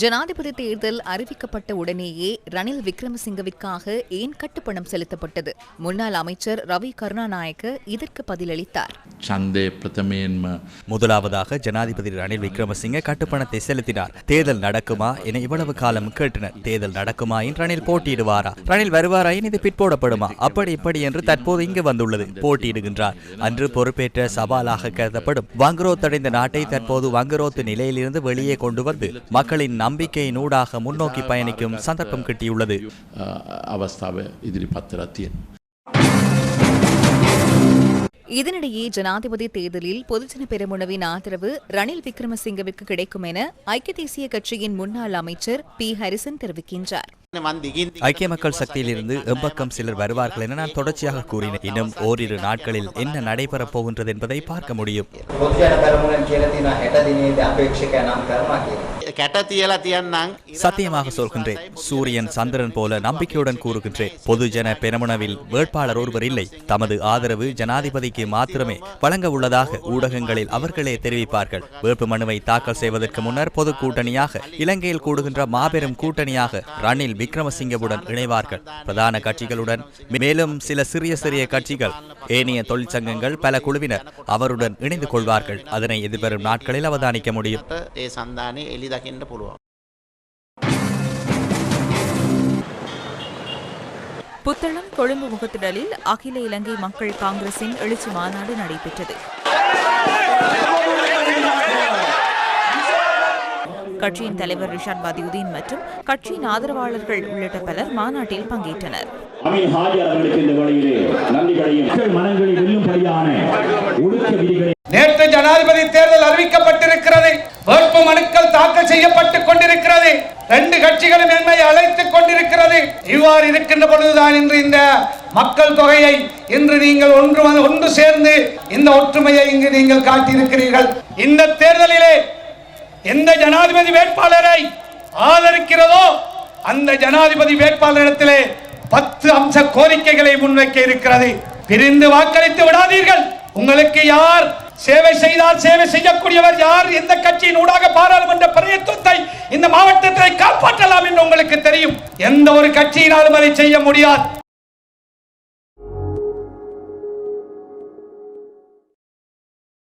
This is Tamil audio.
ஜனாதிபதி தேர்தல் அறிவிக்கப்பட்ட உடனேயே ரணில் விக்ரமசிங்கவிற்காக ஏன் கட்டுப்பணம் செலுத்தப்பட்டது? முன்னாள் அமைச்சர் ரவி கருணாநாயக்க இதற்கு பதிலளித்தார். முதலாவதாக ஜனாதிபதி ரணில் விக்ரமசிங்க கட்டுப்பணத்தை செலுத்தினார். தேர்தல் நடக்குமா என இவ்வளவு காலம் கேட்டனர். தேர்தல் நடக்குமா என் ரணில் போட்டியிடுவாரா? ரணில் வருவாரா இது பிற்போடப்படுமா அப்படி இப்படி என்று தற்போது இங்கு வந்துள்ளது. போட்டியிடுகின்றார். அன்று பொறுப்பேற்ற சவாலாக கருதப்படும் வங்குரோத்தடைந்த நாட்டை தற்போது வங்குரோத்து நிலையிலிருந்து வெளியே கொண்டு வந்து மக்களின் நம்பிக்கையினூடாக முன்னோக்கி பயணிக்கும் சந்தர்ப்பம் கிட்டியுள்ளது. இதனிடையே ஜனாதிபதி தேர்தலில் பொதுஜன பெருமுனவின் ஆதரவு ரணில் விக்ரமசிங்கவிற்கு கிடைக்கும் என ஐக்கிய தேசிய கட்சியின் முன்னாள் அமைச்சர் பி. ஹரிசன் தெரிவிக்கின்றார். ஐக்கிய மக்கள் சக்தியிலிருந்து எம்பக்கம் சிலர் வருவார்கள் என நான் தொடர்ச்சியாக கூறினேன். இன்னும் ஓரிரு நாட்களில் என்ன நடைபெறப் போகின்றது என்பதை பார்க்க முடியும். சத்தியமாக சொல்கின்றேன். சூரியன் சந்திரன் போல நம்பிக்கையுடன் கூறுகின்றேன். பொதுஜன பெருமுனவில் வேட்பாளர் ஒருவர் இல்லை. தமது ஆதரவு ஜனாதிபதிக்கு மாத்திரமே வழங்க உள்ளதாக ஊடகங்களில் அவர்களே தெரிவிப்பார்கள். வேட்பு மனுவை தாக்கல் செய்வதற்கு முன்னர் பொது கூட்டணியாக இலங்கையில் கூடுகின்ற மாபெரும் கூட்டணியாக ரணில் விக்ரமசிங்கவுடன் இணைவார்கள். பிரதான கட்சிகளுடன் மேலும் சில சிறிய சிறிய கட்சிகள் ஏனைய தொழிற்சங்கங்கள் பல குழுவினர் அவருடன் இணைந்து கொள்வார்கள். அதனை எதிர்வரும் நாட்களில் அவதானிக்க முடியும். புத்தளம் கொழும்பு முகத்திடலில் அகில இலங்கை மக்கள் காங்கிரசின் எழுச்சி மாநாடு நடைபெற்றது. கட்சியின் தலைவர் ரிஷாட் பதியுதீன் மற்றும் கட்சியின் ஆதரவாளர்கள் உள்ளிட்ட பலர் மாநாட்டில் பங்கேற்றனர். அமீன் ஹாஜி அவர்களுக்கு இந்த வழியிலே நன்றிகளையும் மக்கள் மனங்களில் வெல்லும்படியான ஒழுக்க விதிகளை நேற்று ஜனாதிபதி தேர்தல் அறிவிக்கப்பட்டிருக்கிறது. வேட்பு மனுக்கள் தாக்கல் செய்யப்பட்டுக் கொண்டிருக்கிறது. ரெண்டு கட்சிகளும் என்னை அழைத்துக் கொண்டிருக்கிறது. இவ்வாறு இருக்கின்ற பொழுதுதான் இன்று இந்த மக்கள் தொகையை இன்று நீங்கள் ஒன்று ஒன்று சேர்ந்து இந்த ஒற்றுமையை இங்கு நீங்கள் காட்டியிருக்கிறீர்கள். இந்த தேர்தலிலே எந்த ஜனாதிபதி வேட்பாளரை ஆதரிக்கிறதோ அந்த ஜனாதிபதி வேட்பாளரிடத்திலே பத்து அம்ச கோரிக்கைகளை முன்வைக்க இருக்கிறது. பிரிந்து வாக்களித்து விடாதீர்கள். உங்களுக்கு யார் சேவை செய்தால் சேவை செய்யக்கூடியவர் யார் எந்த கட்சியின் ஊடாக பாராளுமன்ற பிரயத்துவத்தை இந்த மாவட்டத்தை காப்பாற்றலாம் என்று உங்களுக்கு தெரியும். எந்த ஒரு கட்சியினாலும் அதை செய்ய முடியாது.